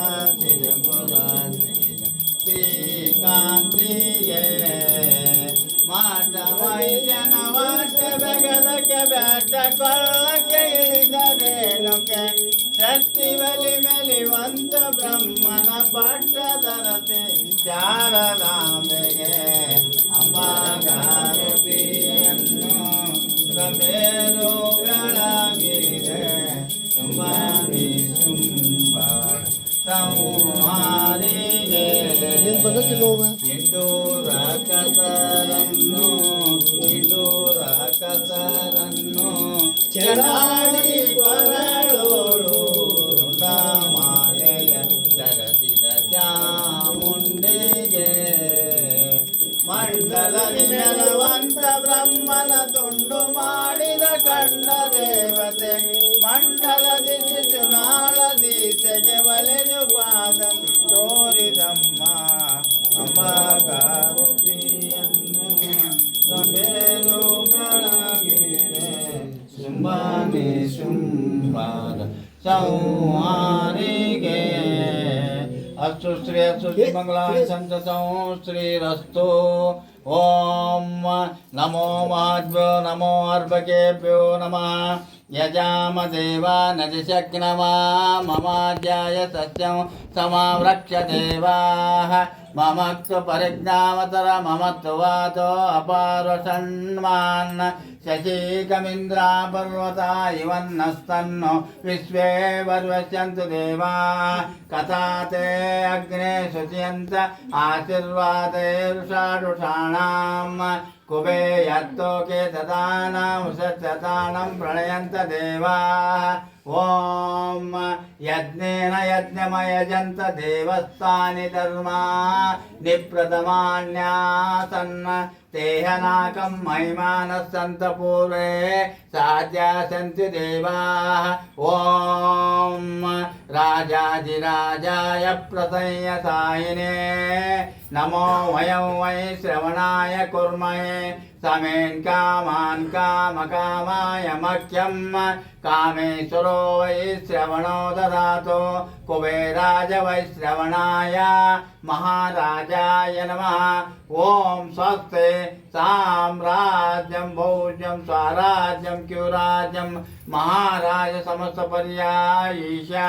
ಸಿತಾಸಿದ ಪುರಾಸಿದ ಶ್ರೀಕಾಂತಿಗೆ ಮಾಟ ವೈದ್ಯನ ವಾಟ ಬೆಗದಕ್ಕೆ ಬೆಟ್ಟ ಕೊಳ್ಳಕ್ಕೆ ಇಳಿದರೇನುಕೆ ಶಕ್ತಿ ಬಲಿ ಮೆಲಿವಂತ ಬ್ರಹ್ಮನ ಪಟ್ಟದರತೆ ಶಾರದಾಂಬೆಗೆ ಸಂಹಾರಿಗೆ ಇಂಡೂರ ಕಸರನ್ನು ಇಂಡೂರ ಕಸರನ್ನು ಚಡಾಡಿ ಕೊರಳೋಳು ಮಾಲೆಯ ಸರಸಿದ ಚಾಮುಂಡಿಗೆ. ಮಂಡಲ ನೆಲವಂತ ಬ್ರಹ್ಮನ ತುಂಡು ಮಾಡಿದ ಕಂಡ ದೇವತೆ ಮಂಡಲದಿ ಅಂಬಾಕಾರುತಿಯನ್ನು ಸಮೇರು ಬೆಳಗಿರೆ ಶುಂಭಾನಿ ಶುಂಭಾದ ಸಂಹಾರಿಗೆ ಅಸ್ತು ಶ್ರೀ ಅಸ್ತು ಮಂಗಳಾನಿ ಸಂತತಂ ಶ್ರೀರಸ್ತು ॐ नमो महाभ्यो नमो अर्भकेभ्यो नमः यजाम देवा न शक्नमा ममाध्याय सत्यं समावृक्ष देवाः मम तु परिज्ञावतर मम तु वातो अपारसन्मान् शशीकमिन्द्रापर्वता इवन्नस्तन्नो विश्वे वर्वस्यन्तु देवा कथा ते अग्ने शुचयन्त आशीर्वादैर्षाडुषाण प्राणाम् कुबे यत्तोके ददानां सत्सतानं प्रणयन्त देवाः ॐ यज्ञेन यज्ञमयजन्त देवस्तानि धर्मा निप्रथमान्यासन् तेहनाकं महिमानस्सन्त पूर्वे साध्या सन्ति देवाः ॐ राजाधिराजाय प्रसंयतायिने नमो वयं वै श्रवणाय कुर्महे time समेन् काम कामकामाय मह्यम्। कामेश्वरो वै श्रवणो ददातु। कुबेराज वै श्रवणाय महाराजाय नमः। ओम स्वस्ते साम्राज्यम भोज्यम स्वराज्यम क्युराज्यम महाराज समस्तपर्यायीशा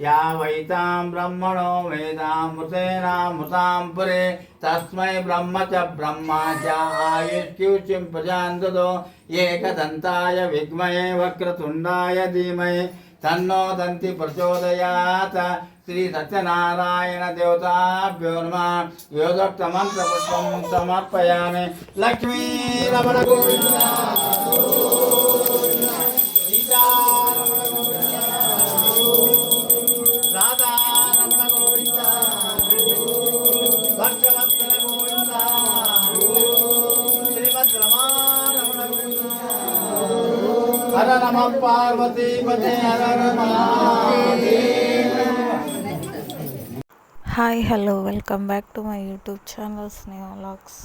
या वैता ब्रह्मणो वेदामृतेनामृतां पुरे। तस्मै ब्रह्म च ब्रह्मा च ప్రత్యుచ్యం ప్రజాందులో ఏకదంతాయ విగ్మయే వక్రతుండాయ ధీమయే తన్నో దంతి ప్రచోదయాత్ శ్రీ సత్యనారాయణ దేవతాభ్యో నమ యోగక్త మంత్రపుష్పం సమర్పయామి Lakshmi Ramana Govinda Parvati hi hello welcome back to my YouTube channel Sneha vlogs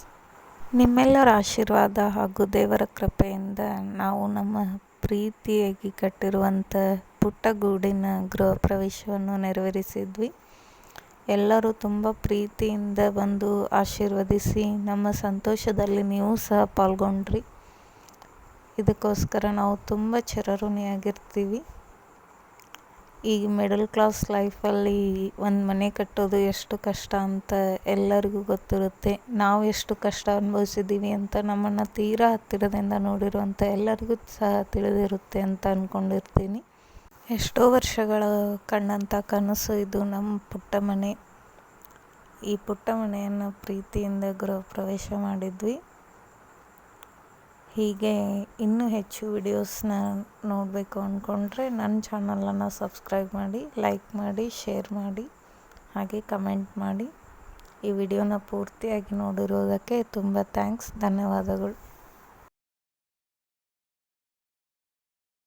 ನಿಮ್ಮೆಲ್ಲರ ಆಶೀರ್ವಾದ ಹಾಗೂ ದೇವರ ಕೃಪೆಯಿಂದ ನಾವು ನಮ್ಮ ಪ್ರೀತಿಯಾಗಿ ಕಟ್ಟಿರುವಂಥ ಪುಟ್ಟಗೂಡಿನ ಗೃಹ ಪ್ರವೇಶವನ್ನು ನೆರವೇರಿಸಿದ್ವಿ. ಎಲ್ಲರೂ ತುಂಬ ಪ್ರೀತಿಯಿಂದ ಬಂದು ಆಶೀರ್ವದಿಸಿ ನಮ್ಮ ಸಂತೋಷದಲ್ಲಿ ನೀವು ಸಹ ಪಾಲ್ಗೊಂಡ್ರಿ. ಇದಕ್ಕೋಸ್ಕರ ನಾವು ತುಂಬ ಚಿರಋಣಿಯಾಗಿರ್ತೀವಿ. ಈ ಮಿಡಲ್ ಕ್ಲಾಸ್ ಲೈಫಲ್ಲಿ ಒಂದು ಮನೆ ಕಟ್ಟೋದು ಎಷ್ಟು ಕಷ್ಟ ಅಂತ ಎಲ್ಲರಿಗೂ ಗೊತ್ತಿರುತ್ತೆ. ನಾವು ಎಷ್ಟು ಕಷ್ಟ ಅನುಭವಿಸಿದ್ದೀವಿ ಅಂತ ನಮ್ಮನ್ನು ತೀರಾ ಹತ್ತಿರದಿಂದ ನೋಡಿರುವಂಥ ಎಲ್ಲರಿಗೂ ಸಹ ತಿಳಿದಿರುತ್ತೆ ಅಂತ ಅಂದ್ಕೊಂಡಿರ್ತೀನಿ ಎಷ್ಟೋ ವರ್ಷಗಳ ಕಂಡಂಥ ಕನಸು ಇದು ನಮ್ಮ ಪುಟ್ಟ ಮನೆ. ಈ ಪುಟ್ಟ ಮನೆಯನ್ನು ಪ್ರೀತಿಯಿಂದ ಗೃಹ ಪ್ರವೇಶ ಮಾಡಿದ್ವಿ. ಹೀಗೆ ಇನ್ನೂ ಹೆಚ್ಚು ವಿಡಿಯೋಸ್ನ ನೋಡಬೇಕು ಅಂದ್ಕೊಂಡ್ರೆ ನನ್ನ ಚಾನಲನ್ನು ಸಬ್ಸ್ಕ್ರೈಬ್ ಮಾಡಿ, ಲೈಕ್ ಮಾಡಿ, ಶೇರ್ ಮಾಡಿ, ಹಾಗೆ ಕಮೆಂಟ್ ಮಾಡಿ. ಈ ವಿಡಿಯೋನ ಪೂರ್ತಿಯಾಗಿ ನೋಡಿರೋದಕ್ಕೆ ತುಂಬ ಥ್ಯಾಂಕ್ಸ್, ಧನ್ಯವಾದಗಳು.